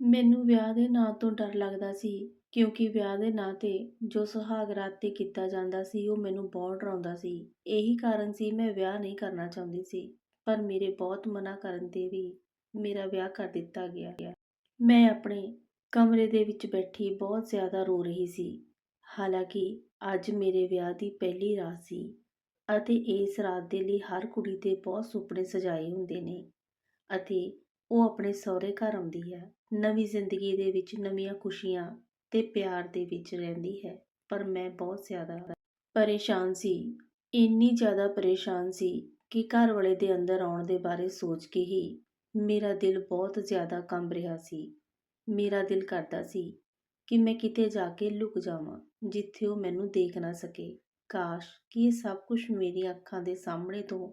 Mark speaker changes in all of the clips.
Speaker 1: ਮੈਨੂੰ ਵਿਆਹ ਦੇ ਨਾਂ ਤੋਂ ਡਰ ਲੱਗਦਾ ਸੀ, ਕਿਉਂਕਿ ਵਿਆਹ ਦੇ ਨਾਂ 'ਤੇ ਜੋ ਸੁਹਾਗ ਰਾਤ 'ਤੇ ਕੀਤਾ ਜਾਂਦਾ ਸੀ, ਉਹ ਮੈਨੂੰ ਬਹੁਤ ਡਰਾਉਂਦਾ ਸੀ। ਇਹੀ ਕਾਰਨ ਸੀ ਮੈਂ ਵਿਆਹ ਨਹੀਂ ਕਰਨਾ ਚਾਹੁੰਦੀ ਸੀ, ਪਰ ਮੇਰੇ ਬਹੁਤ ਮਨਾ ਕਰਨ 'ਤੇ ਵੀ ਮੇਰਾ ਵਿਆਹ ਕਰ ਦਿੱਤਾ ਗਿਆ। ਮੈਂ ਆਪਣੇ ਕਮਰੇ ਦੇ ਵਿੱਚ ਬੈਠੀ ਬਹੁਤ ਜ਼ਿਆਦਾ ਰੋ ਰਹੀ ਸੀ। ਹਾਲਾਂਕਿ ਅੱਜ ਮੇਰੇ ਵਿਆਹ ਦੀ ਪਹਿਲੀ ਰਾਤ ਸੀ ਅਤੇ ਇਸ ਰਾਤ ਦੇ ਲਈ ਹਰ ਕੁੜੀ ਦੇ ਬਹੁਤ ਸੁਪਨੇ ਸਜਾਏ ਹੁੰਦੇ ਨੇ ਅਤੇ ਉਹ ਆਪਣੇ ਸਹੁਰੇ ਘਰ ਆਉਂਦੀ ਹੈ। ਨਵੀਂ ਜ਼ਿੰਦਗੀ ਦੇ ਵਿੱਚ ਨਵੀਆਂ ਖੁਸ਼ੀਆਂ ਤੇ ਪਿਆਰ ਦੇ ਵਿੱਚ ਰਹਿੰਦੀ ਹੈ, ਪਰ ਮੈਂ ਬਹੁਤ ਜ਼ਿਆਦਾ ਪਰੇਸ਼ਾਨ ਸੀ। ਇੰਨੀ ਜ਼ਿਆਦਾ ਪਰੇਸ਼ਾਨ ਸੀ ਕਿ ਘਰ ਵਾਲੇ ਦੇ ਅੰਦਰ ਆਉਣ ਦੇ ਬਾਰੇ ਸੋਚ ਕੇ ਹੀ ਮੇਰਾ ਦਿਲ ਬਹੁਤ ਜ਼ਿਆਦਾ ਕੰਬ ਰਿਹਾ ਸੀ। ਮੇਰਾ ਦਿਲ ਕਰਦਾ ਸੀ ਕਿ ਮੈਂ ਕਿਤੇ ਜਾ ਕੇ ਲੁਕ ਜਾਵਾਂ, ਜਿੱਥੇ ਉਹ ਮੈਨੂੰ ਦੇਖ ਨਾ ਸਕੇ। ਕਾਸ਼ ਕਿ ਇਹ ਸਭ ਕੁਝ ਮੇਰੀਆਂ ਅੱਖਾਂ ਦੇ ਸਾਹਮਣੇ ਤੋਂ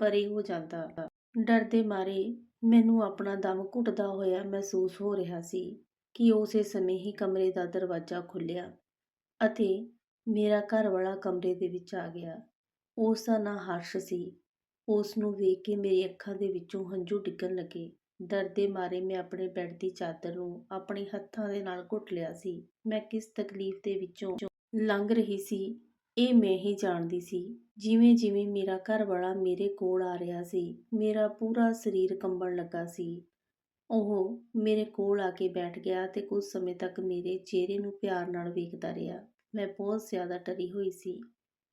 Speaker 1: ਪਰੇ ਹੋ ਜਾਂਦਾ। ਡਰ ਦੇ ਮਾਰੇ ਮੈਨੂੰ ਆਪਣਾ ਦਮ ਘੁੱਟਦਾ ਹੋਇਆ ਮਹਿਸੂਸ ਹੋ ਰਿਹਾ ਸੀ ਕਿ ਉਸੇ ਸਮੇਂ ਹੀ ਕਮਰੇ ਦਾ ਦਰਵਾਜ਼ਾ ਖੁੱਲਿਆ ਅਤੇ ਮੇਰਾ ਘਰ ਵਾਲਾ ਕਮਰੇ ਦੇ ਵਿੱਚ ਆ ਗਿਆ। ਉਸ ਦਾ ਨਾਂ ਹਰਸ਼ ਸੀ। ਉਸ ਨੂੰ ਵੇਖ ਕੇ ਮੇਰੀ ਅੱਖਾਂ ਦੇ ਵਿੱਚੋਂ ਹੰਝੂ ਡਿੱਗਣ ਲੱਗੇ। ਡਰ ਦੇ ਮਾਰੇ ਮੈਂ ਆਪਣੇ ਬੈੱਡ ਦੀ ਚਾਦਰ ਨੂੰ ਆਪਣੇ ਹੱਥਾਂ ਦੇ ਨਾਲ ਘੁੱਟ ਲਿਆ ਸੀ। ਮੈਂ ਕਿਸ ਤਕਲੀਫ ਦੇ ਵਿੱਚੋਂ ਲੰਘ ਰਹੀ ਸੀ ਇਹ ਮੈਂ ਹੀ ਜਾਣਦੀ ਸੀ। ਜਿਵੇਂ ਜਿਵੇਂ ਮੇਰਾ ਘਰ ਵਾਲਾ ਮੇਰੇ ਕੋਲ ਆ ਰਿਹਾ ਸੀ, ਮੇਰਾ ਪੂਰਾ ਸਰੀਰ ਕੰਬਣ ਲੱਗਾ ਸੀ। ਉਹ ਮੇਰੇ ਕੋਲ ਆ ਕੇ ਬੈਠ ਗਿਆ ਤੇ ਕੁਝ ਸਮੇਂ ਤੱਕ ਮੇਰੇ ਚਿਹਰੇ ਨੂੰ ਪਿਆਰ ਨਾਲ ਵੇਖਦਾ ਰਿਹਾ। ਮੈਂ ਬਹੁਤ ਜ਼ਿਆਦਾ ਡਰੀ ਹੋਈ ਸੀ।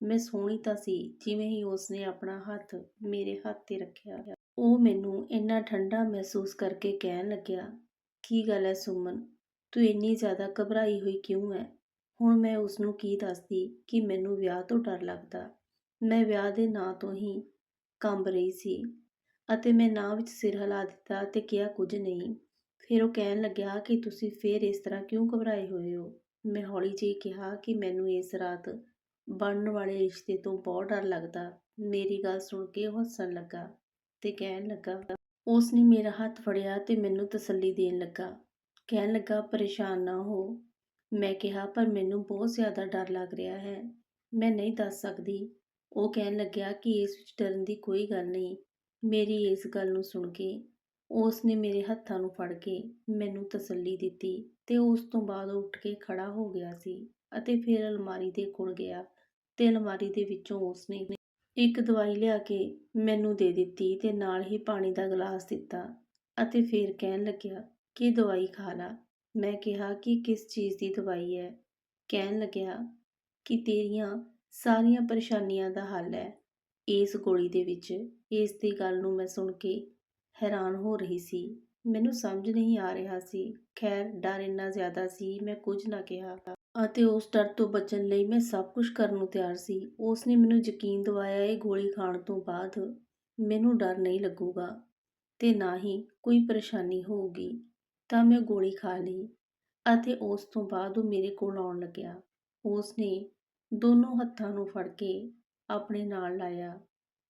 Speaker 1: ਮੈਂ ਸੋਹਣੀ ਤਾਂ ਸੀ, ਜਿਵੇਂ ਹੀ ਉਸਨੇ ਆਪਣਾ ਹੱਥ ਮੇਰੇ ਹੱਥ ਤੇ ਰੱਖਿਆ ਉਹ ਮੈਨੂੰ ਇੰਨਾ ਠੰਡਾ ਮਹਿਸੂਸ ਕਰਕੇ ਕਹਿਣ ਲੱਗਿਆ, ਕੀ ਗੱਲ ਹੈ ਸੁਮਨ? ਤੂੰ ਇੰਨੀ ਜ਼ਿਆਦਾ ਘਬਰਾਈ ਹੋਈ ਕਿਉਂ ਹੈ ਹੁਣ ਮੈਂ ਉਸ ਨੂੰ ਕੀ ਦੱਸਦੀ ਕਿ ਮੈਨੂੰ ਵਿਆਹ ਤੋਂ ਡਰ ਲੱਗਦਾ। ਮੈਂ ਵਿਆਹ ਦੇ ਨਾਂ ਤੋਂ ਹੀ ਕੰਬ ਰਹੀ ਸੀ ਅਤੇ ਮੈਂ ਨਾਂ ਵਿੱਚ ਸਿਰ ਹਿਲਾ ਦਿੱਤਾ ਤੇ ਕਿਹਾ, ਕੁਝ ਨਹੀਂ। ਫਿਰ ਉਹ ਕਹਿਣ ਲੱਗਿਆ ਕਿ ਤੁਸੀਂ ਫੇਰ ਇਸ ਤਰ੍ਹਾਂ ਕਿਉਂ ਘਬਰਾਏ ਹੋਏ ਹੋ? ਮੈਂ ਹੌਲੀ ਜਿਹੀ ਕਿਹਾ ਕਿ ਮੈਨੂੰ ਇਸ ਰਾਤ ਬਣਨ ਵਾਲੇ ਰਿਸ਼ਤੇ ਤੋਂ ਬਹੁਤ ਡਰ ਲੱਗਦਾ। ਮੇਰੀ ਗੱਲ ਸੁਣ ਕੇ ਉਹ ਹੱਸਣ ਲੱਗਾ ਤੇ ਕਹਿਣ ਲੱਗਾ ਉਸ ਨੇ ਮੇਰਾ ਹੱਥ ਫੜਿਆ ਤੇ ਮੈਨੂੰ ਤਸੱਲੀ ਦੇਣ ਲੱਗਾ। ਕਹਿਣ ਲੱਗਾ, ਪਰੇਸ਼ਾਨ ਨਾ ਹੋ। ਮੈਂ ਕਿਹਾ, ਪਰ ਮੈਨੂੰ ਬਹੁਤ ਜ਼ਿਆਦਾ ਡਰ ਲੱਗ ਰਿਹਾ ਹੈ। ਮੈਂ ਨਹੀਂ ਦੱਸ ਸਕਦੀ। ਉਹ ਕਹਿਣ ਲੱਗਿਆ ਕਿ ਇਸ ਵਿੱਚ ਡਰਨ ਦੀ ਕੋਈ ਗੱਲ ਨਹੀਂ। ਮੇਰੀ ਇਸ ਗੱਲ ਨੂੰ ਸੁਣ ਕੇ ਉਸ ਨੇ ਮੇਰੇ ਹੱਥਾਂ ਨੂੰ ਫੜ ਕੇ ਮੈਨੂੰ ਤਸੱਲੀ ਦਿੱਤੀ ਤੇ ਉਸ ਤੋਂ ਬਾਅਦ ਉਹ ਉੱਠ ਕੇ ਖੜਾ ਹੋ ਗਿਆ ਸੀ ਅਤੇ ਫਿਰ ਅਲਮਾਰੀ ਦੇ ਕੋਲ ਗਿਆ ਤੇ ਅਲਮਾਰੀ ਦੇ ਵਿੱਚੋਂ ਉਸ ਨੇ ਇੱਕ ਦਵਾਈ ਲਿਆ ਕੇ ਮੈਨੂੰ ਦੇ ਦਿੱਤੀ ਤੇ ਨਾਲ ਹੀ ਪਾਣੀ ਦਾ ਗਲਾਸ ਦਿੱਤਾ ਅਤੇ ਫਿਰ ਕਹਿਣ ਲੱਗਿਆ ਕਿ ਦਵਾਈ ਖਾ ਲਾ। ਮੈਂ ਕਿਹਾ ਕਿ ਕਿਸ ਚੀਜ਼ ਦੀ ਦਵਾਈ ਹੈ? ਕਹਿਣ ਲੱਗਿਆ ਕਿ ਤੇਰੀਆਂ ਸਾਰੀਆਂ ਪਰੇਸ਼ਾਨੀਆਂ ਦਾ ਹੱਲ ਹੈ। ਇਸ ਗੋਲੀ ਦੇ ਵਿੱਚ ਇਸ ਦੀ ਗੱਲ ਨੂੰ ਮੈਂ ਸੁਣ ਕੇ ਹੈਰਾਨ ਹੋ ਰਹੀ ਸੀ। ਮੈਨੂੰ ਸਮਝ ਨਹੀਂ ਆ ਰਿਹਾ ਸੀ। ਖੈਰ, ਡਰ ਇੰਨਾ ਜ਼ਿਆਦਾ ਸੀ, ਮੈਂ ਕੁਝ ਨਾ ਕਿਹਾ ਅਤੇ ਉਸ ਡਰ ਤੋਂ ਬਚਣ ਲਈ ਮੈਂ ਸਭ ਕੁਝ ਕਰਨ ਨੂੰ ਤਿਆਰ ਸੀ। ਉਸ ਨੇ ਮੈਨੂੰ ਯਕੀਨ ਦਿਵਾਇਆ, ਇਹ ਗੋਲੀ ਖਾਣ ਤੋਂ ਬਾਅਦ ਮੈਨੂੰ ਡਰ ਨਹੀਂ ਲੱਗੂਗਾ ਤੇ ਨਾ ਹੀ ਕੋਈ ਪਰੇਸ਼ਾਨੀ ਹੋਊਗੀ। ਤਾਂ ਮੈਂ ਗੋਲੀ ਖਾ ਲਈ ਅਤੇ ਉਸ ਤੋਂ ਬਾਅਦ ਉਹ ਮੇਰੇ ਕੋਲ ਆਉਣ ਲੱਗਿਆ। ਉਸ ਨੇ ਦੋਨੋਂ ਹੱਥਾਂ ਨੂੰ ਫੜ ਕੇ ਆਪਣੇ ਨਾਲ ਲਾਇਆ।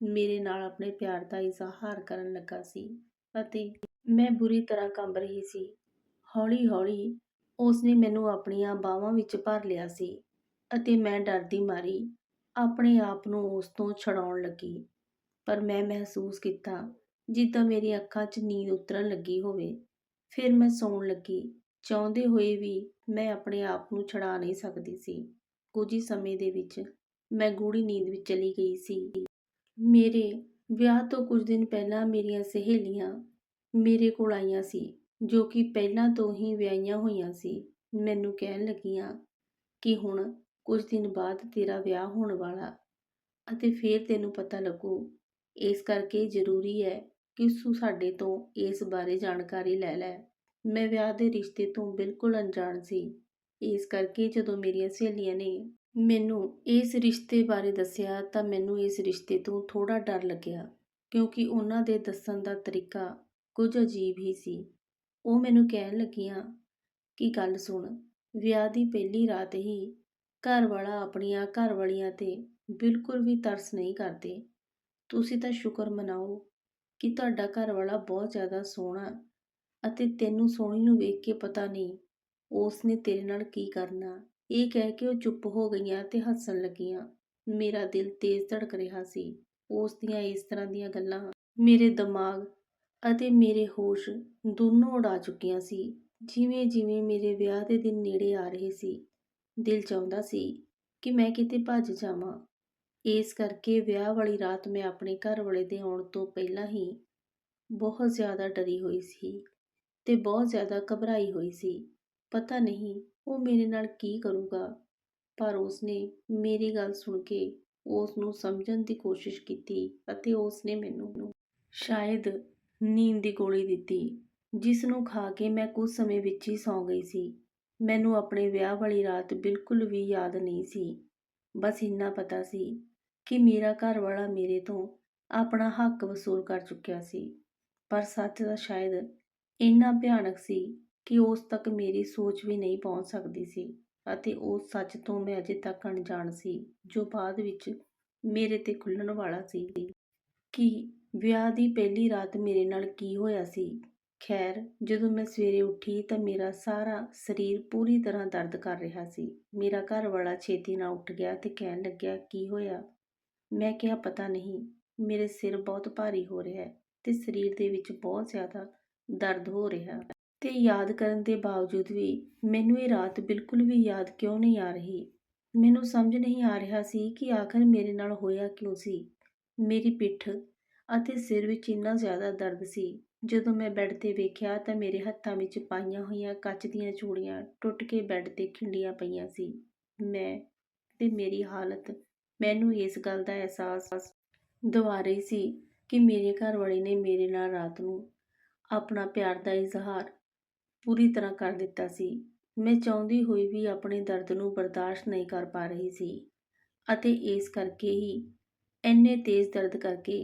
Speaker 1: ਮੇਰੇ ਨਾਲ ਆਪਣੇ ਪਿਆਰ ਦਾ ਇਜ਼ਹਾਰ ਕਰਨ ਲੱਗਾ ਸੀ ਅਤੇ ਮੈਂ ਬੁਰੀ ਤਰ੍ਹਾਂ ਕੰਬ ਰਹੀ ਸੀ। ਹੌਲੀ-ਹੌਲੀ ਉਸ ਨੇ ਮੈਨੂੰ ਆਪਣੀਆਂ ਬਾਹਾਂ ਵਿੱਚ ਭਰ ਲਿਆ ਸੀ ਅਤੇ ਮੈਂ ਡਰਦੀ ਮਾਰੀ, ਆਪਣੇ ਆਪ ਨੂੰ ਉਸ ਤੋਂ ਛਡਾਉਣ ਲੱਗੀ। ਪਰ ਮੈਂ ਮਹਿਸੂਸ ਕੀਤਾ ਜਿੱਦਾਂ ਮੇਰੀ ਅੱਖਾਂ 'ਚ ਨੀਂਦ ਉਤਰਨ ਲੱਗੀ ਹੋਵੇ। ਫਿਰ ਮੈਂ ਸੌਣ ਲੱਗੀ। ਚਾਹੁੰਦੇ ਹੋਏ ਵੀ ਮੈਂ ਆਪਣੇ ਆਪ ਨੂੰ ਛੁਡਾ ਨਹੀਂ ਸਕਦੀ ਸੀ। ਕੁਝ ਹੀ ਸਮੇਂ ਦੇ ਵਿੱਚ ਮੈਂ ਗੂੜੀ ਨੀਂਦ ਵਿੱਚ ਚਲੀ ਗਈ ਸੀ। ਮੇਰੇ ਵਿਆਹ ਤੋਂ ਕੁਝ ਦਿਨ ਪਹਿਲਾਂ ਮੇਰੀਆਂ ਸਹੇਲੀਆਂ ਮੇਰੇ ਕੋਲ ਆਈਆਂ ਸੀ, ਜੋ ਕਿ ਪਹਿਲਾਂ ਤੋਂ ਹੀ ਵਿਆਹੀਆਂ ਹੋਈਆਂ ਸੀ। ਮੈਨੂੰ ਕਹਿਣ ਲੱਗੀਆਂ ਕਿ ਹੁਣ ਕੁਝ ਦਿਨ ਬਾਅਦ ਤੇਰਾ ਵਿਆਹ ਹੋਣ ਵਾਲਾ। ਅਤੇ ਫਿਰ ਤੈਨੂੰ ਪਤਾ ਲੱਗੂ, ਇਸ ਕਰਕੇ ਜ਼ਰੂਰੀ ਹੈ ਕਿ ਤੂੰ ਸਾਡੇ ਤੋਂ ਇਸ ਬਾਰੇ ਜਾਣਕਾਰੀ ਲੈ ਲੈ। ਮੈਂ ਵਿਆਹ ਦੇ ਰਿਸ਼ਤੇ ਤੋਂ ਬਿਲਕੁਲ ਅਣਜਾਣ ਸੀ। ਇਸ ਕਰਕੇ ਜਦੋਂ ਮੇਰੀਆਂ ਸਹੇਲੀਆਂ ਨੇ ਮੈਨੂੰ ਇਸ ਰਿਸ਼ਤੇ ਬਾਰੇ ਦੱਸਿਆ ਤਾਂ ਮੈਨੂੰ ਇਸ ਰਿਸ਼ਤੇ ਤੋਂ ਥੋੜਾ ਡਰ ਲੱਗਿਆ, ਕਿਉਂਕਿ ਉਹਨਾਂ ਦੇ ਦੱਸਣ ਦਾ ਤਰੀਕਾ ਕੁਝ ਅਜੀਬ ਹੀ ਸੀ। ਉਹ ਮੈਨੂੰ ਕਹਿਣ ਲੱਗੀਆਂ, ਕਿ ਗੱਲ ਸੁਣ, ਵਿਆਹ ਦੀ ਪਹਿਲੀ ਰਾਤ ਹੀ ਘਰ ਵਾਲਾ ਆਪਣੀਆਂ ਘਰ ਵਾਲੀਆਂ ਤੇ ਬਿਲਕੁਲ ਵੀ ਤਰਸ ਨਹੀਂ ਕਰਦੇ। ਤੁਸੀਂ ਤਾਂ ਸ਼ੁਕਰ ਮਨਾਓ ਕਿ ਤੁਹਾਡਾ ਘਰ ਵਾਲਾ ਬਹੁਤ ਜ਼ਿਆਦਾ ਸੋਹਣਾ ਅਤੇ ਤੈਨੂੰ ਸੋਹਣੀ ਨੂੰ ਵੇਖ ਕੇ ਪਤਾ ਨਹੀਂ ਉਸ ਨੇ ਤੇਰੇ ਨਾਲ ਕੀ ਕਰਨਾ। ਇਹ ਕਹਿ ਕੇ ਉਹ ਚੁੱਪ ਹੋ ਗਈਆਂ ਤੇ ਹੱਸਣ ਲੱਗੀਆਂ। ਮੇਰਾ ਦਿਲ ਤੇਜ਼ ਧੜਕ ਰਿਹਾ ਸੀ। ਉਸ ਦੀਆਂ ਇਸ ਤਰ੍ਹਾਂ ਦੀਆਂ ਗੱਲਾਂ ਮੇਰੇ ਦਿਮਾਗ ਅਤੇ ਮੇਰੇ ਹੋਸ਼ ਦੋਨੋਂ ਉਡਾ ਚੁੱਕੀਆਂ ਸੀ। ਜਿਵੇਂ-ਜਿਵੇਂ ਮੇਰੇ ਵਿਆਹ ਦੇ ਦਿਨ ਨੇੜੇ ਆ ਰਹੇ ਸੀ, ਦਿਲ ਚਾਹੁੰਦਾ ਸੀ ਕਿ ਮੈਂ ਕਿਤੇ ਭੱਜ ਜਾਵਾਂ। ਇਸ ਕਰਕੇ ਵਿਆਹ ਵਾਲੀ ਰਾਤ ਮੈਂ ਆਪਣੇ ਘਰਵਾਲੇ ਦੇ ਆਉਣ ਤੋਂ ਪਹਿਲਾਂ ਹੀ ਬਹੁਤ ਜ਼ਿਆਦਾ ਡਰੀ ਹੋਈ ਸੀ ਤੇ ਬਹੁਤ ਜ਼ਿਆਦਾ ਘਬਰਾਈ ਹੋਈ ਸੀ। ਪਤਾ ਨਹੀਂ ਉਹ ਮੇਰੇ ਨਾਲ ਕੀ ਕਰੂਗਾ, ਪਰ ਉਸਨੇ ਮੇਰੀ ਗੱਲ ਸੁਣ ਕੇ ਉਸ ਨੂੰ ਸਮਝਣ ਦੀ ਕੋਸ਼ਿਸ਼ ਕੀਤੀ ਅਤੇ ਉਸਨੇ ਮੈਨੂੰ ਸ਼ਾਇਦ ਨੀਂਦ ਦੀ ਗੋਲੀ ਦਿੱਤੀ, ਜਿਸ ਨੂੰ ਖਾ ਕੇ ਮੈਂ ਕੁਝ ਸਮੇਂ ਵਿੱਚ ਹੀ ਸੌਂ ਗਈ ਸੀ। ਮੈਨੂੰ ਆਪਣੇ ਵਿਆਹ ਵਾਲੀ ਰਾਤ ਬਿਲਕੁਲ ਵੀ ਯਾਦ ਨਹੀਂ ਸੀ। ਬਸ ਇੰਨਾ ਪਤਾ ਸੀ ਕਿ ਮੇਰਾ ਘਰ ਵਾਲਾ ਮੇਰੇ ਤੋਂ ਆਪਣਾ ਹੱਕ ਵਸੂਲ ਕਰ ਚੁੱਕਿਆ ਸੀ, ਪਰ ਸੱਚ ਦਾ ਸ਼ਾਇਦ ਇੰਨਾ ਭਿਆਨਕ ਸੀ ਕਿ ਉਸ ਤੱਕ ਮੇਰੀ ਸੋਚ ਵੀ ਨਹੀਂ ਪਹੁੰਚ ਸਕਦੀ ਸੀ ਅਤੇ ਉਸ ਸੱਚ ਤੋਂ ਮੈਂ ਅਜੇ ਤੱਕ ਅਣਜਾਣ ਸੀ ਜੋ ਬਾਅਦ ਵਿੱਚ ਮੇਰੇ ਤੇ ਖੁੱਲ੍ਹਣ ਵਾਲਾ ਸੀ। ਕਿ ਵਿਆਹ ਦੀ ਪਹਿਲੀ ਰਾਤ ਮੇਰੇ ਨਾਲ ਕੀ ਹੋਇਆ ਸੀ। ਖੈਰ, ਜਦੋਂ ਮੈਂ ਸਵੇਰੇ ਉੱਠੀ ਤਾਂ ਮੇਰਾ ਸਾਰਾ ਸਰੀਰ ਪੂਰੀ ਤਰ੍ਹਾਂ ਦਰਦ ਕਰ ਰਿਹਾ ਸੀ। ਮੇਰਾ ਘਰ ਵਾਲਾ ਛੇਤੀ ਨਾਲ ਉੱਠ ਗਿਆ ਤੇ ਕਹਿਣ ਲੱਗਿਆ, "ਕੀ ਹੋਇਆ?" ਮੈਂ ਕਿਹਾ, "ਪਤਾ ਨਹੀਂ, ਮੇਰੇ ਸਿਰ ਬਹੁਤ ਭਾਰੀ ਹੋ ਰਿਹਾ ਹੈ ਤੇ ਸਰੀਰ ਦੇ ਵਿੱਚ ਬਹੁਤ ਜ਼ਿਆਦਾ ਦਰਦ ਹੋ ਰਿਹਾ ਤੇ ਯਾਦ ਕਰਨ ਦੇ ਬਾਵਜੂਦ ਵੀ ਮੈਨੂੰ ਇਹ ਰਾਤ ਬਿਲਕੁਲ ਵੀ ਯਾਦ ਕਿਉਂ ਨਹੀਂ ਆ ਰਹੀ। ਮੈਨੂੰ ਸਮਝ ਨਹੀਂ ਆ ਰਿਹਾ ਸੀ ਕਿ ਆਖਰ ਮੇਰੇ ਨਾਲ ਹੋਇਆ ਕਿਉਂ ਸੀ। ਮੇਰੀ ਪਿੱਠ ਅਤੇ ਸਿਰ ਵਿੱਚ ਇੰਨਾ ਜ਼ਿਆਦਾ ਦਰਦ ਸੀ। ਜਦੋਂ ਮੈਂ ਬੈੱਡ ਤੇ ਵੇਖਿਆ ਤਾਂ ਮੇਰੇ ਹੱਥਾਂ ਵਿੱਚ ਪਾਈਆਂ ਹੋਈਆਂ ਕੱਚ ਦੀਆਂ ਚੂੜੀਆਂ ਟੁੱਟ ਕੇ ਬੈੱਡ ਤੇ ਖਿੰਡੀਆਂ ਪਈਆਂ ਸੀ। ਮੈਂ ਅਤੇ ਮੇਰੀ ਹਾਲਤ, ਮੈਨੂੰ ਇਸ ਗੱਲ ਦਾ ਅਹਿਸਾਸ ਦਿਵਾ ਰਹੀ ਸੀ ਕਿ ਮੇਰੇ ਘਰਵਾਲੇ ਨੇ ਮੇਰੇ ਨਾਲ ਰਾਤ ਨੂੰ ਆਪਣਾ ਪਿਆਰ ਦਾ ਇਜ਼ਹਾਰ ਪੂਰੀ ਤਰ੍ਹਾਂ ਕਰ ਦਿੱਤਾ ਸੀ। ਮੈਂ ਚਾਹੁੰਦੀ ਹੋਈ ਵੀ ਆਪਣੇ ਦਰਦ ਨੂੰ ਬਰਦਾਸ਼ਤ ਨਹੀਂ ਕਰ ਪਾ ਰਹੀ ਸੀ ਅਤੇ ਇਸ ਕਰਕੇ ਹੀ ਇੰਨੇ ਤੇਜ਼ ਦਰਦ ਕਰਕੇ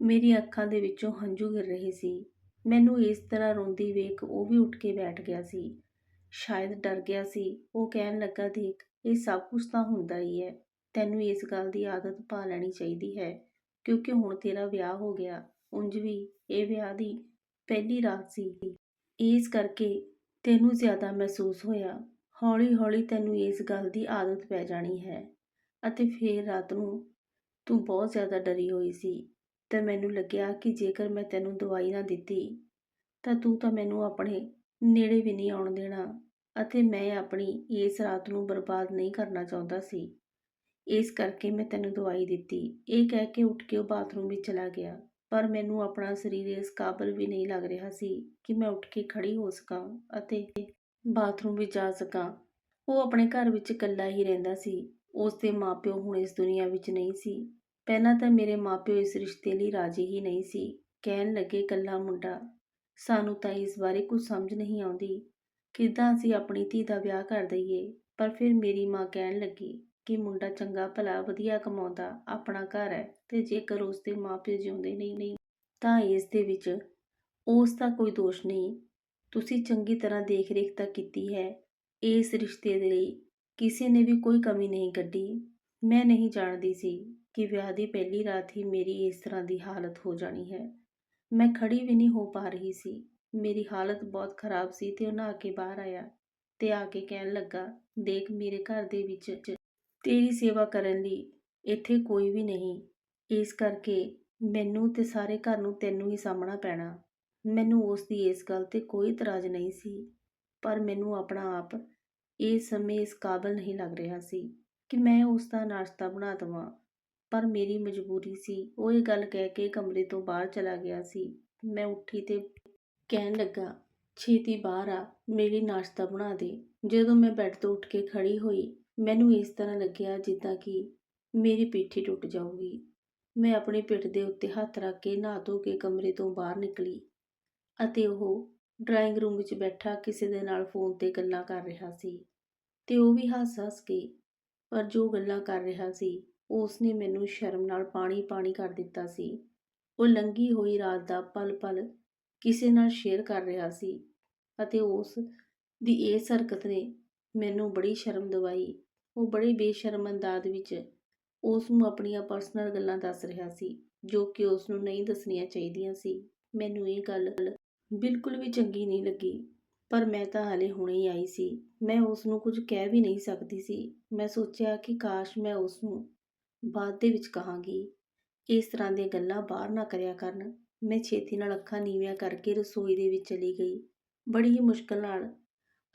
Speaker 1: ਮੇਰੀਆਂ ਅੱਖਾਂ ਦੇ ਵਿੱਚੋਂ ਹੰਝੂ ਗਿਰ ਰਹੇ ਸੀ। ਮੈਨੂੰ ਇਸ ਤਰ੍ਹਾਂ ਰੋਂਦੀ ਵੇਖ ਉਹ ਵੀ ਉੱਠ ਕੇ ਬੈਠ ਗਿਆ ਸੀ। ਸ਼ਾਇਦ ਡਰ ਗਿਆ ਸੀ। ਉਹ ਕਹਿਣ ਲੱਗਾ, "ਦੇਖ, ਇਹ ਸਭ ਕੁਝ ਤਾਂ ਹੁੰਦਾ ਹੀ ਹੈ। ਤੈਨੂੰ ਇਸ ਗੱਲ ਦੀ ਆਦਤ ਪਾ ਲੈਣੀ ਚਾਹੀਦੀ ਹੈ ਕਿਉਂਕਿ ਹੁਣ ਤੇਰਾ ਵਿਆਹ ਹੋ ਗਿਆ। ਉਂਝ ਵੀ ਇਹ ਵਿਆਹ ਦੀ ਪਹਿਲੀ ਰਾਤ ਸੀ। ਇਸ ਕਰਕੇ ਤੈਨੂੰ ਜ਼ਿਆਦਾ ਮਹਿਸੂਸ ਹੋਇਆ। ਹੌਲੀ-ਹੌਲੀ ਤੈਨੂੰ ਇਸ ਗੱਲ ਦੀ ਆਦਤ ਪੈ ਜਾਣੀ ਹੈ ਅਤੇ ਫਿਰ ਰਾਤ ਨੂੰ ਤੂੰ ਬਹੁਤ ਜ਼ਿਆਦਾ ਡਰੀ ਹੋਈ ਸੀ ਤਾਂ ਮੈਨੂੰ ਲੱਗਿਆ ਕਿ ਜੇਕਰ ਮੈਂ ਤੈਨੂੰ ਦਵਾਈ ਨਾ ਦਿੱਤੀ ਤਾਂ ਤੂੰ ਤਾਂ ਮੈਨੂੰ ਆਪਣੇ ਨੇੜੇ ਵੀ ਨਹੀਂ ਆਉਣ ਦੇਣਾ ਅਤੇ ਮੈਂ ਆਪਣੀ ਇਸ ਰਾਤ ਨੂੰ ਬਰਬਾਦ ਨਹੀਂ ਕਰਨਾ ਚਾਹੁੰਦਾ ਸੀ। ਇਸ ਕਰਕੇ ਮੈਂ ਤੈਨੂੰ ਦਵਾਈ ਦਿੱਤੀ।" ਇਹ ਕਹਿ ਕੇ ਉੱਠ ਕੇ ਉਹ ਬਾਥਰੂਮ ਵਿੱਚ ਚਲਾ ਗਿਆ, ਪਰ ਮੈਨੂੰ ਆਪਣਾ ਸਰੀਰ ਇਸ ਕਾਬਲ ਵੀ ਨਹੀਂ ਲੱਗ ਰਿਹਾ ਸੀ ਕਿ ਮੈਂ ਉੱਠ ਕੇ ਖੜ੍ਹੀ ਹੋ ਸਕਾਂ ਅਤੇ ਬਾਥਰੂਮ ਵਿੱਚ ਜਾ ਸਕਾਂ। ਉਹ ਆਪਣੇ ਘਰ ਵਿੱਚ ਇਕੱਲਾ ਹੀ ਰਹਿੰਦਾ ਸੀ। ਉਸ ਦੇ ਮਾਂ-ਪਿਓ ਹੁਣ ਇਸ ਦੁਨੀਆ ਵਿੱਚ ਨਹੀਂ ਸੀ। ਪਹਿਲਾਂ ਤਾਂ ਮੇਰੇ ਮਾਂ-ਪਿਓ ਇਸ ਰਿਸ਼ਤੇ ਲਈ ਰਾਜ਼ੀ ਹੀ ਨਹੀਂ ਸੀ। ਕਹਿਣ ਲੱਗੇ, "ਇਕੱਲਾ ਮੁੰਡਾ, ਸਾਨੂੰ ਤਾਂ ਇਸ ਬਾਰੇ ਕੁਝ ਸਮਝ ਨਹੀਂ ਆਉਂਦੀ। ਕਿੱਦਾਂ ਅਸੀਂ ਆਪਣੀ ਧੀ ਦਾ ਵਿਆਹ ਕਰ ਦਈਏ?" ਪਰ ਫਿਰ ਮੇਰੀ ਮਾਂ ਕਹਿਣ ਲੱਗੀ ਕਿ ਮੁੰਡਾ ਚੰਗਾ-ਭਲਾ ਵਧੀਆ ਕਮਾਉਂਦਾ ਆਪਣਾ ਘਰ ਹੈ ਤੇ ਜੇਕਰ ਉਸ ਦੇ ਮਾਂ-ਪਿਓ ਜਿਉਂਦੇ ਨਹੀਂ ਤਾਂ ਇਸ ਦੇ ਵਿੱਚ ਉਸ ਦਾ ਕੋਈ ਦੋਸ਼ ਨਹੀਂ। ਤੁਸੀਂ ਚੰਗੀ ਤਰ੍ਹਾਂ ਦੇਖ-ਰੇਖ ਤਾਂ ਕੀਤੀ ਹੈ। ਇਸ ਰਿਸ਼ਤੇ ਦੇ ਲਈ ਕਿਸੇ ਨੇ ਵੀ ਕੋਈ ਕਮੀ ਨਹੀਂ ਕੱਢੀ। ਮੈਂ ਨਹੀਂ ਜਾਣਦੀ ਸੀ ਕਿ ਵਿਆਹ ਦੀ ਪਹਿਲੀ ਰਾਤ ਹੀ ਮੇਰੀ ਇਸ ਤਰ੍ਹਾਂ ਦੀ ਹਾਲਤ ਹੋ ਜਾਣੀ ਹੈ। ਮੈਂ ਖੜ੍ਹੀ ਵੀ ਨਹੀਂ ਹੋ ਪਾ ਰਹੀ ਸੀ। ਮੇਰੀ ਹਾਲਤ ਬਹੁਤ ਖਰਾਬ ਸੀ ਤੇ ਉਹ ਨਹਾ ਕੇ ਬਾਹਰ ਆਇਆ ਤੇ ਆ ਕੇ ਕਹਿਣ ਲੱਗਾ, "ਦੇਖ, ਮੇਰੇ ਘਰ ਦੇ ਵਿੱਚ ਤੇਰੀ ਸੇਵਾ ਕਰਨ ਲਈ ਇੱਥੇ ਕੋਈ ਵੀ ਨਹੀਂ। ਇਸ ਕਰਕੇ ਮੈਨੂੰ ਤੇ ਸਾਰੇ ਘਰ ਨੂੰ ਤੈਨੂੰ ਹੀ ਸਾਂਭਣਾ ਪੈਣਾ।" ਮੈਨੂੰ ਉਸ ਦੀ ਇਸ ਗੱਲ ਤੇ ਕੋਈ ਇਤਰਾਜ਼ ਨਹੀਂ ਸੀ, ਪਰ ਮੈਨੂੰ ਆਪਣਾ ਆਪ ਇਸ ਸਮੇਂ ਇਸ ਕਾਬਲ ਨਹੀਂ ਲੱਗ ਰਿਹਾ ਸੀ ਕਿ ਮੈਂ ਉਸ ਦਾ ਨਾਸ਼ਤਾ ਬਣਾ ਦੇਵਾਂ। ਪਰ ਮੇਰੀ ਮਜਬੂਰੀ ਸੀ। ਉਹ ਇਹ ਗੱਲ ਕਹਿ ਕੇ ਕਮਰੇ ਤੋਂ ਬਾਹਰ ਚਲਾ ਗਿਆ ਸੀ। ਮੈਂ ਉੱਠੀ ਤੇ ਕਹਿਣ ਲੱਗਾ, "ਛੇਤੀ ਬਾਹਰ ਆ, ਮੇਰੇ ਨਾਸ਼ਤਾ ਬਣਾ ਦੇ।" ਜਦੋਂ ਮੈਂ ਬੈੱਡ ਤੋਂ ਉੱਠ ਕੇ ਖੜ੍ਹੀ ਹੋਈ, ਮੈਨੂੰ ਇਸ ਤਰ੍ਹਾਂ ਲੱਗਿਆ ਜਿੱਦਾਂ ਕਿ ਮੇਰੀ ਪਿੱਠੀ ਟੁੱਟ ਜਾਊਗੀ। ਮੈਂ ਆਪਣੀ ਪਿੱਠ ਦੇ ਉੱਤੇ ਹੱਥ ਰੱਖ ਕੇ ਨਹਾ-ਧੋ ਕੇ ਕਮਰੇ ਤੋਂ ਬਾਹਰ ਨਿਕਲੀ ਅਤੇ ਉਹ ਡਰਾਇੰਗ ਰੂਮ ਵਿੱਚ ਬੈਠਾ ਕਿਸੇ ਦੇ ਨਾਲ ਫ਼ੋਨ ਤੇ ਗੱਲਾਂ ਕਰ ਰਿਹਾ ਸੀ ਤੇ ਉਹ ਵੀ ਹੱਸ-ਹੱਸ ਕੇ। ਪਰ ਜੋ ਗੱਲਾਂ ਕਰ ਰਿਹਾ ਸੀ, ਉਸ ਨੇ ਮੈਨੂੰ ਸ਼ਰਮ ਨਾਲ ਪਾਣੀ-ਪਾਣੀ ਕਰ ਦਿੱਤਾ ਸੀ। ਉਹ ਲੰਘੀ ਹੋਈ ਰਾਤ ਦਾ ਪਲ-ਪਲ ਕਿਸੇ ਨਾਲ ਸ਼ੇਅਰ ਕਰ ਰਿਹਾ ਸੀ ਅਤੇ ਉਸ ਦੀ ਇਸ ਹਰਕਤ ਨੇ ਮੈਨੂੰ ਬੜੀ ਸ਼ਰਮ ਦਿਵਾਈ। ਉਹ ਬੜੇ ਬੇਸ਼ਰਮ ਅੰਦਾਜ਼ ਵਿੱਚ ਉਸ ਨੂੰ ਆਪਣੀਆਂ ਪਰਸਨਲ ਗੱਲਾਂ ਦੱਸ ਰਿਹਾ ਸੀ, ਜੋ ਕਿ ਉਸ ਨੂੰ ਨਹੀਂ ਦੱਸਣੀਆਂ ਚਾਹੀਦੀਆਂ ਸੀ। ਮੈਨੂੰ ਇਹ ਗੱਲ ਬਿਲਕੁਲ ਵੀ ਚੰਗੀ ਨਹੀਂ ਲੱਗੀ, ਪਰ ਮੈਂ ਤਾਂ ਹਾਲੇ ਹੁਣੇ ਹੀ ਆਈ ਸੀ। ਮੈਂ ਉਸ ਨੂੰ ਕੁਝ ਕਹਿ ਵੀ ਨਹੀਂ ਸਕਦੀ ਸੀ। ਮੈਂ ਸੋਚਿਆ ਕਿ ਕਾਸ਼ ਮੈਂ ਉਸ ਨੂੰ ਬਾਅਦ ਦੇ ਵਿੱਚ ਕਹਾਂਗੀ, "ਇਸ ਤਰ੍ਹਾਂ ਦੀਆਂ ਗੱਲਾਂ ਬਾਹਰ ਨਾ ਕਰਿਆ ਕਰਨ।" ਮੈਂ ਛੇਤੀ ਨਾਲ ਅੱਖਾਂ ਨੀਵੀਆਂ ਕਰਕੇ ਰਸੋਈ ਦੇ ਵਿੱਚ ਚਲੀ ਗਈ। ਬੜੀ ਹੀ ਮੁਸ਼ਕਲ ਨਾਲ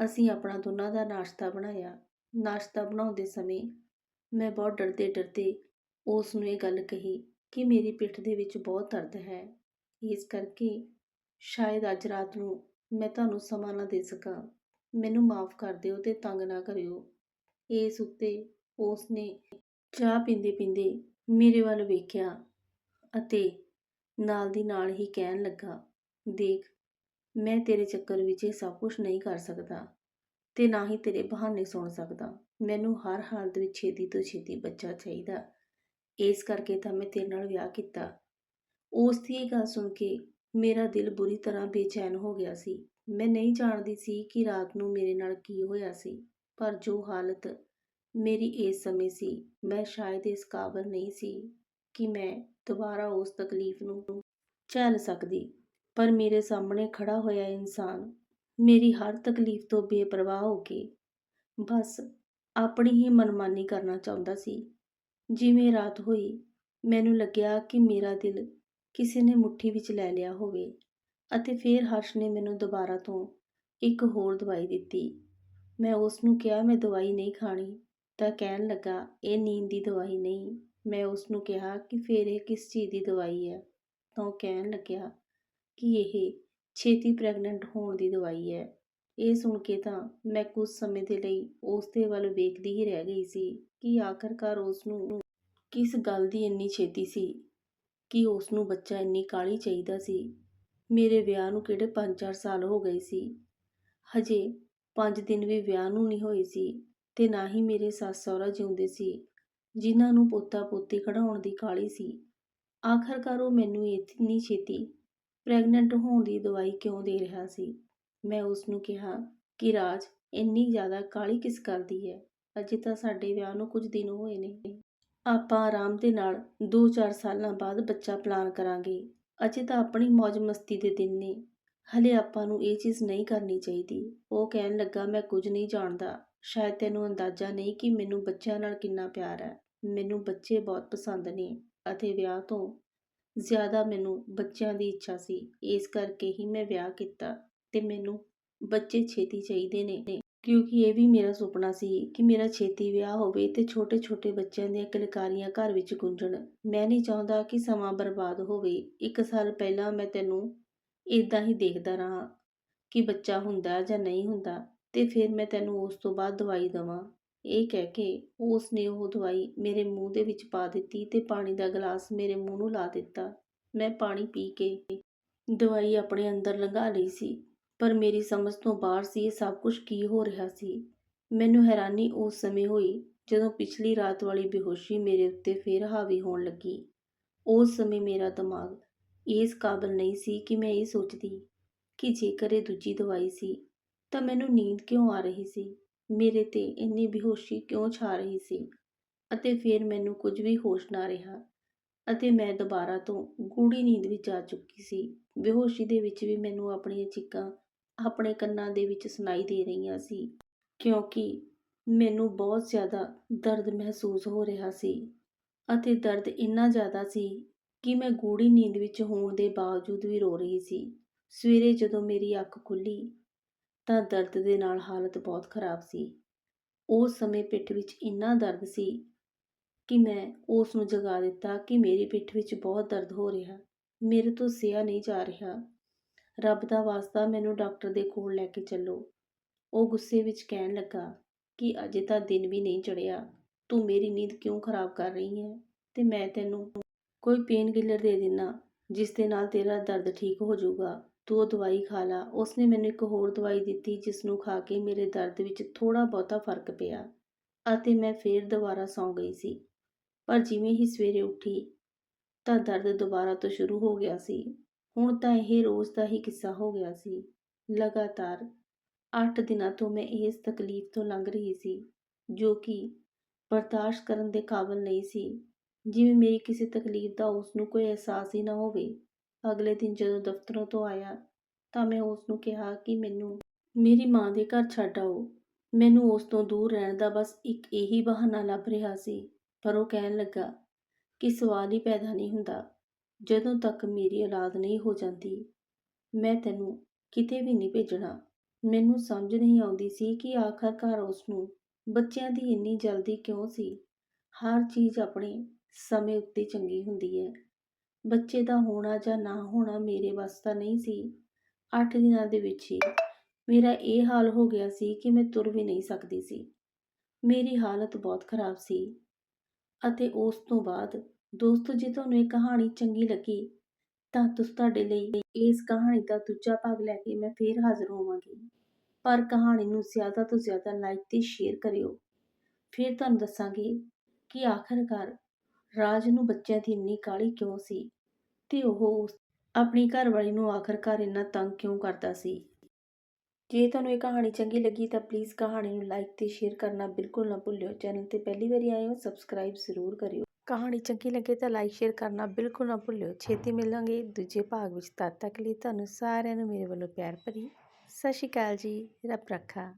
Speaker 1: ਅਸੀਂ ਆਪਣਾ ਦੋਨਾਂ ਦਾ ਨਾਸ਼ਤਾ ਬਣਾਇਆ। ਨਾਸ਼ਤਾ ਬਣਾਉਂਦੇ ਸਮੇਂ ਮੈਂ ਬਹੁਤ ਡਰਦੇ ਡਰਦੇ ਉਸ ਨੂੰ ਇਹ ਗੱਲ ਕਹੀ ਕਿ ਮੇਰੀ ਪਿੱਠ ਦੇ ਵਿੱਚ ਬਹੁਤ ਦਰਦ ਹੈ। ਇਸ ਕਰਕੇ ਸ਼ਾਇਦ ਅੱਜ ਰਾਤ ਨੂੰ ਮੈਂ ਤੁਹਾਨੂੰ ਸਮਾਂ ਨਾ ਦੇ ਸਕਾਂ। ਮੈਨੂੰ ਮਾਫ ਕਰ ਦਿਓ ਤੇ ਤੰਗ ਨਾ ਕਰਿਓ। ਇਸ ਉੱਤੇ ਉਸ ਨੇ ਚਾਹ ਪੀਂਦੇ ਪੀਂਦੇ ਮੇਰੇ ਵੱਲ ਵੇਖਿਆ ਅਤੇ ਨਾਲ ਦੀ ਨਾਲ ਹੀ ਕਹਿਣ ਲੱਗਾ, ਦੇਖ, ਮੈਂ ਤੇਰੇ ਚੱਕਰ ਵਿੱਚ ਇਹ ਸਭ ਕੁਝ ਨਹੀਂ ਕਰ ਸਕਦਾ ਤੇ ਨਾ ਹੀ ਤੇਰੇ ਬਹਾਨੇ ਸੁਣ ਸਕਦਾ। ਮੈਨੂੰ ਹਰ ਹਾਲਤ ਵਿੱਚ ਛੇਤੀ ਤੋਂ ਛੇਤੀ ਬੱਚਾ ਚਾਹੀਦਾ। ਇਸ ਕਰਕੇ ਤਾਂ ਮੈਂ ਤੇਰੇ ਨਾਲ ਵਿਆਹ ਕੀਤਾ। ਉਸ ਦੀ ਇਹ ਗੱਲ ਸੁਣ ਕੇ ਮੇਰਾ ਦਿਲ ਬੁਰੀ ਤਰ੍ਹਾਂ ਬੇਚੈਨ ਹੋ ਗਿਆ ਸੀ। ਮੈਂ ਨਹੀਂ ਜਾਣਦੀ ਸੀ ਕਿ ਰਾਤ ਨੂੰ ਮੇਰੇ ਨਾਲ ਕੀ ਹੋਇਆ ਸੀ, ਪਰ ਜੋ ਹਾਲਤ ਮੇਰੀ ਇਸ ਸਮੇਂ ਸੀ, ਮੈਂ ਸ਼ਾਇਦ ਇਸ ਕਾਬਲ ਨਹੀਂ ਸੀ ਕਿ ਮੈਂ ਦੁਬਾਰਾ ਉਸ ਤਕਲੀਫ ਨੂੰ ਝੱਲ ਸਕਦੀ। ਪਰ ਮੇਰੇ ਸਾਹਮਣੇ ਖੜਾ ਹੋਇਆ ਇਨਸਾਨ ਮੇਰੀ ਹਰ ਤਕਲੀਫ ਤੋਂ ਬੇਪਰਵਾਹ ਹੋ ਕੇ ਬਸ ਆਪਣੀ ਹੀ ਮਨਮਾਨੀ ਕਰਨਾ ਚਾਹੁੰਦਾ ਸੀ। ਜਿਵੇਂ ਰਾਤ ਹੋਈ, ਮੈਨੂੰ ਲੱਗਿਆ ਕਿ ਮੇਰਾ ਦਿਲ ਕਿਸੇ ਨੇ ਮੁੱਠੀ ਵਿੱਚ ਲੈ ਲਿਆ ਹੋਵੇ ਅਤੇ ਫਿਰ ਹਰਸ਼ ਨੇ ਮੈਨੂੰ ਦੁਬਾਰਾ ਤੋਂ ਇੱਕ ਹੋਰ ਦਵਾਈ ਦਿੱਤੀ। ਮੈਂ ਉਸ ਨੂੰ ਕਿਹਾ, ਮੈਂ ਦਵਾਈ ਨਹੀਂ ਖਾਣੀ। ਤਾਂ ਕਹਿਣ ਲੱਗਾ, ਇਹ ਨੀਂਦ ਦੀ ਦਵਾਈ ਨਹੀਂ। ਮੈਂ ਉਸ ਨੂੰ ਕਿਹਾ ਕਿ ਫਿਰ ਇਹ ਕਿਸ ਚੀਜ਼ ਦੀ ਦਵਾਈ ਹੈ? ਤਾਂ ਉਹ ਕਹਿਣ ਲੱਗਿਆ ਕਿ ਇਹ ਛੇਤੀ ਪ੍ਰੈਗਨੈਂਟ ਹੋਣ ਦੀ ਦਵਾਈ ਹੈ। ਇਹ ਸੁਣ ਕੇ ਤਾਂ ਮੈਂ ਕੁਝ ਸਮੇਂ ਦੇ ਲਈ ਉਸ ਦੇ ਵੱਲ ਵੇਖਦੀ ਹੀ ਰਹਿ ਗਈ ਸੀ ਕਿ ਆਖਰਕਾਰ ਉਸ ਨੂੰ ਕਿਸ ਗੱਲ ਦੀ ਇੰਨੀ ਛੇਤੀ ਸੀ ਕਿ ਉਸ ਨੂੰ ਬੱਚਾ ਇੰਨੀ ਕਾਹਲੀ ਚਾਹੀਦਾ ਸੀ। ਮੇਰੇ ਵਿਆਹ ਨੂੰ ਕਿਹੜੇ 5-4 ਸਾਲ ਹੋ ਗਏ ਸੀ। ਹਜੇ 5 ਦਿਨ ਵੀ ਵਿਆਹ ਨੂੰ ਨਹੀਂ ਹੋਏ ਸੀ। ਤੇ ਨਾ ਹੀ ਮੇਰੇ ਸੱਸ ਸਹੁਰਾ ਜਿਉਂਦੇ ਸੀ, ਜਿਨ੍ਹਾਂ ਨੂੰ ਪੋਤਾ ਪੋਤੀ ਕਢਾਉਣ ਦੀ ਕਾਹਲੀ ਸੀ। ਆਖਰਕਾਰ ਉਹ ਮੈਨੂੰ ਇਤਨੀ ਛੇਤੀ ਪ੍ਰੈਗਨੈਂਟ ਹੋਣ ਦੀ ਦਵਾਈ ਕਿਉਂ ਦੇ ਰਿਹਾ ਸੀ? ਮੈਂ ਉਸ ਨੂੰ ਕਿਹਾ ਕਿ ਰਾਜ, ਇੰਨੀ ਜ਼ਿਆਦਾ ਕਾਹਲੀ ਕਿਸ ਕਰਦੀ ਹੈ? ਅਜੇ ਤਾਂ ਸਾਡੇ ਵਿਆਹ ਨੂੰ ਕੁਝ ਦਿਨ ਹੋਏ ਨੇ। ਆਪਾਂ ਆਰਾਮ ਦੇ ਨਾਲ 2-4 ਸਾਲਾਂ ਬਾਅਦ ਬੱਚਾ ਪਲਾਨ ਕਰਾਂਗੇ। ਅਜੇ ਤਾਂ ਆਪਣੀ ਮौज ਮਸਤੀ ਦੇ ਦਿਨ ਨੇ। ਹਲੇ ਆਪਾਂ ਨੂੰ ਇਹ ਚੀਜ਼ ਨਹੀਂ ਕਰਨੀ ਚਾਹੀਦੀ। ਉਹ ਕਹਿਣ ਲੱਗਾ, ਮੈਂ ਕੁਝ ਨਹੀਂ ਜਾਣਦਾ। ਸ਼ਾਇਦ ਤੈਨੂੰ ਅੰਦਾਜ਼ਾ ਨਹੀਂ ਕਿ ਮੈਨੂੰ ਬੱਚਿਆਂ ਨਾਲ ਕਿੰਨਾ ਪਿਆਰ ਹੈ। ਮੈਨੂੰ ਬੱਚੇ ਬਹੁਤ ਪਸੰਦ ਨੇ ਅਤੇ ਵਿਆਹ ਤੋਂ ਜ਼ਿਆਦਾ ਮੈਨੂੰ ਬੱਚਿਆਂ ਦੀ ਇੱਛਾ ਸੀ। ਇਸ ਕਰਕੇ ਹੀ ਮੈਂ ਵਿਆਹ ਕੀਤਾ ਤੇ ਮੈਨੂੰ ਬੱਚੇ ਛੇਤੀ ਚਾਹੀਦੇ ਨੇ। ਕਿਉਂਕਿ ਇਹ ਵੀ ਮੇਰਾ ਸੁਪਨਾ ਸੀ ਕਿ ਮੇਰਾ ਛੇਤੀ ਵਿਆਹ ਹੋਵੇ ਤੇ ਛੋਟੇ-ਛੋਟੇ ਬੱਚਿਆਂ ਦੀਆਂ ਕਿਲਕਾਰੀਆਂ ਘਰ ਵਿੱਚ ਗੂੰਜਣ। ਮੈਂ ਨਹੀਂ ਚਾਹੁੰਦਾ ਕਿ ਸਮਾਂ ਬਰਬਾਦ ਹੋਵੇ। ਇੱਕ ਸਾਲ ਪਹਿਲਾਂ ਮੈਂ ਤੈਨੂੰ ਇਦਾਂ ਹੀ ਦੇਖਦਾ ਰਹਾ ਕਿ ਬੱਚਾ ਹੁੰਦਾ ਜਾਂ ਨਹੀਂ ਹੁੰਦਾ। ਤੇ ਫਿਰ ਮੈਂ ਤੈਨੂੰ ਉਸ ਤੋਂ ਬਾਅਦ ਦਵਾਈ ਦਵਾਂ। ਇਹ ਕਹਿ ਕੇ ਉਸ ਨੇ ਉਹ ਦਵਾਈ ਮੇਰੇ ਮੂੰਹ ਦੇ ਵਿੱਚ ਪਾ ਦਿੱਤੀ ਤੇ ਪਾਣੀ ਦਾ ਗਲਾਸ ਮੇਰੇ ਮੂੰਹ ਨੂੰ ਲਾ ਦਿੱਤਾ। ਮੈਂ ਪਾਣੀ ਪੀ ਕੇ ਦਵਾਈ ਆਪਣੇ ਅੰਦਰ ਲੰਘਾ ਲਈ ਸੀ, ਪਰ ਮੇਰੀ ਸਮਝ ਤੋਂ ਬਾਹਰ ਸੀ ਇਹ ਸਭ ਕੁਝ ਕੀ ਹੋ ਰਿਹਾ ਸੀ। ਮੈਨੂੰ ਹੈਰਾਨੀ ਉਸ ਸਮੇਂ ਹੋਈ ਜਦੋਂ ਪਿਛਲੀ ਰਾਤ ਵਾਲੀ ਬੇਹੋਸ਼ੀ ਮੇਰੇ ਉੱਤੇ ਫੇਰ ਹਾਵੀ ਹੋਣ ਲੱਗੀ। ਉਸ ਸਮੇਂ ਮੇਰਾ ਦਿਮਾਗ ਇਸ ਕਾਬਲ ਨਹੀਂ ਸੀ ਕਿ ਮੈਂ ਇਹ ਸੋਚਦੀ ਕਿ ਜੇਕਰ ਇਹ ਦੂਜੀ ਦਵਾਈ ਸੀ ਤਾਂ ਮੈਨੂੰ ਨੀਂਦ ਕਿਉਂ ਆ ਰਹੀ ਸੀ? ਮੇਰੇ ਤੇ ਇੰਨੀ ਬੇਹੋਸ਼ੀ ਕਿਉਂ ਛਾ ਰਹੀ ਸੀ? ਅਤੇ ਫਿਰ ਮੈਨੂੰ ਕੁਝ ਵੀ ਹੋਸ਼ ਨਾ ਰਿਹਾ ਅਤੇ ਮੈਂ ਦੁਬਾਰਾ ਤੋਂ ਗੂੜੀ ਨੀਂਦ ਵਿੱਚ ਆ ਚੁੱਕੀ ਸੀ। ਬੇਹੋਸ਼ੀ ਦੇ ਵਿੱਚ ਵੀ ਮੈਨੂੰ ਆਪਣੀਆਂ ਚੀਕਾਂ ਆਪਣੇ ਕੰਨਾਂ ਦੇ ਵਿੱਚ ਸੁਣਾਈ ਦੇ ਰਹੀਆਂ ਸੀ, ਕਿਉਂਕਿ ਮੈਨੂੰ ਬਹੁਤ ਜ਼ਿਆਦਾ ਦਰਦ ਮਹਿਸੂਸ ਹੋ ਰਿਹਾ ਸੀ ਅਤੇ ਦਰਦ ਇੰਨਾ ਜ਼ਿਆਦਾ ਸੀ ਕਿ ਮੈਂ ਗੂੜੀ ਨੀਂਦ ਵਿੱਚ ਹੋਣ ਦੇ ਬਾਵਜੂਦ ਵੀ ਰੋ ਰਹੀ ਸੀ। ਸਵੇਰੇ ਜਦੋਂ ਮੇਰੀ ਅੱਖ ਖੁੱਲੀ ਤਾਂ ਦਰਦ ਦੇ ਨਾਲ ਹਾਲਤ ਬਹੁਤ ਖਰਾਬ ਸੀ। ਉਸ ਸਮੇਂ ਪਿੱਠ ਵਿੱਚ ਇੰਨਾ ਦਰਦ ਸੀ ਕਿ ਮੈਂ ਉਸ ਨੂੰ ਜਗਾ ਦਿੱਤਾ ਕਿ ਮੇਰੀ ਪਿੱਠ ਵਿੱਚ ਬਹੁਤ ਦਰਦ ਹੋ ਰਿਹਾ। ਮੇਰੇ ਤੋਂ ਸਿਆ ਨਹੀਂ ਜਾ ਰਿਹਾ। ਰੱਬ ਦਾ ਵਾਸਤਾ ਮੈਨੂੰ ਡਾਕਟਰ ਦੇ ਕੋਲ ਲੈ ਕੇ ਚੱਲੋ। ਉਹ ਗੁੱਸੇ ਵਿੱਚ ਕਹਿਣ ਲੱਗਾ ਕਿ ਅਜੇ ਤਾਂ ਦਿਨ ਵੀ ਨਹੀਂ ਚੜਿਆ ਤੂੰ ਮੇਰੀ ਨੀਂਦ ਕਿਉਂ ਖਰਾਬ ਕਰ ਰਹੀ ਹੈ? ਤੇ ਮੈਂ ਤੈਨੂੰ ਕੋਈ ਪੇਨ ਕਿਲਰ ਦੇ ਦਿੰਨਾ ਜਿਸ ਦੇ ਨਾਲ ਤੇਰਾ ਦਰਦ ਠੀਕ ਹੋ ਜਾਊਗਾ। ਤੂੰ ਉਹ ਦਵਾਈ ਖਾ ਲਾ। ਉਸਨੇ ਮੈਨੂੰ ਇੱਕ ਹੋਰ ਦਵਾਈ ਦਿੱਤੀ ਜਿਸ ਨੂੰ ਖਾ ਕੇ ਮੇਰੇ ਦਰਦ ਵਿੱਚ ਥੋੜਾ ਬਹੁਤਾ ਫ਼ਰਕ ਪਿਆ ਅਤੇ ਮੈਂ ਫੇਰ ਦੁਬਾਰਾ ਸੌਂ ਗਈ ਸੀ। ਪਰ ਜਿਵੇਂ ਹੀ ਸਵੇਰੇ ਉੱਠੀ ਤਾਂ ਦਰਦ ਦੁਬਾਰਾ ਤੋਂ ਸ਼ੁਰੂ ਹੋ ਗਿਆ ਸੀ। ਹੁਣ ਤਾਂ ਇਹ ਰੋਜ਼ ਦਾ ਹੀ ਕਿੱਸਾ ਹੋ ਗਿਆ ਸੀ। ਲਗਾਤਾਰ 8 ਦਿਨਾਂ ਤੋਂ ਮੈਂ ਇਸ ਤਕਲੀਫ ਤੋਂ ਲੰਘ ਰਹੀ ਸੀ, ਜੋ ਕਿ ਬਰਦਾਸ਼ਤ ਕਰਨ ਦੇ ਕਾਬਿਲ ਨਹੀਂ ਸੀ। ਜਿਵੇਂ ਮੇਰੀ ਕਿਸੇ ਤਕਲੀਫ ਦਾ ਉਸ ਨੂੰ ਕੋਈ ਅਹਿਸਾਸ ਹੀ ਨਾ ਹੋਵੇ। ਅਗਲੇ ਦਿਨ ਜਦੋਂ ਦਫ਼ਤਰੋਂ ਤੋਂ ਆਇਆ ਤਾਂ ਮੈਂ ਉਸ ਨੂੰ ਕਿਹਾ ਕਿ ਮੈਨੂੰ, ਮੇਰੀ ਮਾਂ ਦੇ ਘਰ ਛੱਡ ਆਓ। ਮੈਨੂੰ ਉਸ ਤੋਂ ਦੂਰ ਰਹਿਣ ਦਾ ਬਸ ਇੱਕ ਇਹੀ ਬਹਾਨਾ ਲੱਭ ਰਿਹਾ ਸੀ। ਪਰ ਉਹ ਕਹਿਣ ਲੱਗਾ ਕਿ ਸਵਾਲ ਹੀ ਪੈਦਾ ਨਹੀਂ ਹੁੰਦਾ। ਜਦੋਂ ਤੱਕ ਮੇਰੀ ਔਲਾਦ ਨਹੀਂ ਹੋ ਜਾਂਦੀ, ਮੈਂ ਤੈਨੂੰ ਕਿਤੇ ਵੀ ਨਹੀਂ ਭੇਜਣਾ। ਮੈਨੂੰ ਸਮਝ ਨਹੀਂ ਆਉਂਦੀ ਸੀ ਕਿ ਆਖਰਕਾਰ ਉਸ ਨੂੰ ਬੱਚਿਆਂ ਦੀ ਇੰਨੀ ਜਲਦੀ ਕਿਉਂ ਸੀ? ਹਰ ਚੀਜ਼ ਆਪਣੇ ਸਮੇਂ ਉੱਤੇ ਚੰਗੀ ਹੁੰਦੀ ਹੈ। ਬੱਚੇ ਦਾ ਹੋਣਾ ਜਾਂ ਨਾ ਹੋਣਾ ਮੇਰੇ ਵੱਸ ਦਾ ਨਹੀਂ ਸੀ। 8 ਦਿਨਾਂ ਦੇ ਵਿੱਚ ਹੀ ਮੇਰਾ ਇਹ ਹਾਲ ਹੋ ਗਿਆ ਸੀ ਕਿ ਮੈਂ ਤੁਰ ਵੀ ਨਹੀਂ ਸਕਦੀ ਸੀ। ਮੇਰੀ ਹਾਲਤ ਬਹੁਤ ਖਰਾਬ ਸੀ ਅਤੇ ਉਸ ਤੋਂ ਬਾਅਦ ਦੋਸਤੋ ਜੇ ਤੁਹਾਨੂੰ ਇਹ ਕਹਾਣੀ ਚੰਗੀ ਲੱਗੀ ਤਾਂ ਤੁਸੀਂ ਤੁਹਾਡੇ ਲਈ ਇਸ ਕਹਾਣੀ ਦਾ ਦੂਜਾ ਭਾਗ ਲੈ ਕੇ ਮੈਂ ਫੇਰ ਹਾਜ਼ਰ ਹੋਵਾਂਗੀ। ਪਰ ਕਹਾਣੀ ਨੂੰ ਜ਼ਿਆਦਾ ਤੋਂ ਜ਼ਿਆਦਾ ਲਾਈਕ ਤੇ ਸ਼ੇਅਰ ਕਰਿਓ। ਫਿਰ ਤੁਹਾਨੂੰ ਦੱਸਾਂਗੀ ਕਿ ਆਖਰਕਾਰ ਰਾਜ ਨੂੰ ਬੱਚਿਆਂ ਦੀ ਇੰਨੀ ਕਾਹਲੀ ਕਿਉਂ ਸੀ? ਤੇ ਉਹ ਉਸ- ਆਪਣੀ ਘਰਵਾਲੀ ਨੂੰ ਆਖਰਕਾਰ ਇੰਨਾ ਤੰਗ ਕਿਉਂ ਕਰਦਾ ਸੀ? ਜੇ ਤੁਹਾਨੂੰ ਇਹ ਕਹਾਣੀ ਚੰਗੀ ਲੱਗੀ ਤਾਂ ਪਲੀਜ਼ ਕਹਾਣੀ ਨੂੰ ਲਾਈਕ ਤੇ ਸ਼ੇਅਰ ਕਰਨਾ ਬਿਲਕੁਲ ਨਾ ਭੁੱਲਿਓ। ਚੈਨਲ ਤੇ ਪਹਿਲੀ ਵਾਰੀ ਆਏ ਹੋ ਸਬਸਕ੍ਰਾਈਬ ਜ਼ਰੂਰ ਕਰਿਓ। ਕਹਾਣੀ ਚੰਗੀ ਲੱਗੇ ਤਾਂ ਲਾਈਕ ਸ਼ੇਅਰ ਕਰਨਾ ਬਿਲਕੁਲ ਨਾ ਭੁੱਲਿਓ। ਛੇਤੀ ਮਿਲਾਂਗੇ ਦੂਜੇ ਭਾਗ ਵਿੱਚ। ਤਦ ਤੱਕ ਲਈ ਤੁਹਾਨੂੰ ਸਾਰਿਆਂ ਨੂੰ ਮੇਰੇ ਵੱਲੋਂ ਪਿਆਰ ਭਰੀ। ਸਤਿ ਸ਼੍ਰੀ ਅਕਾਲ ਜੀ। ਰੱਬ ਰੱਖਾ।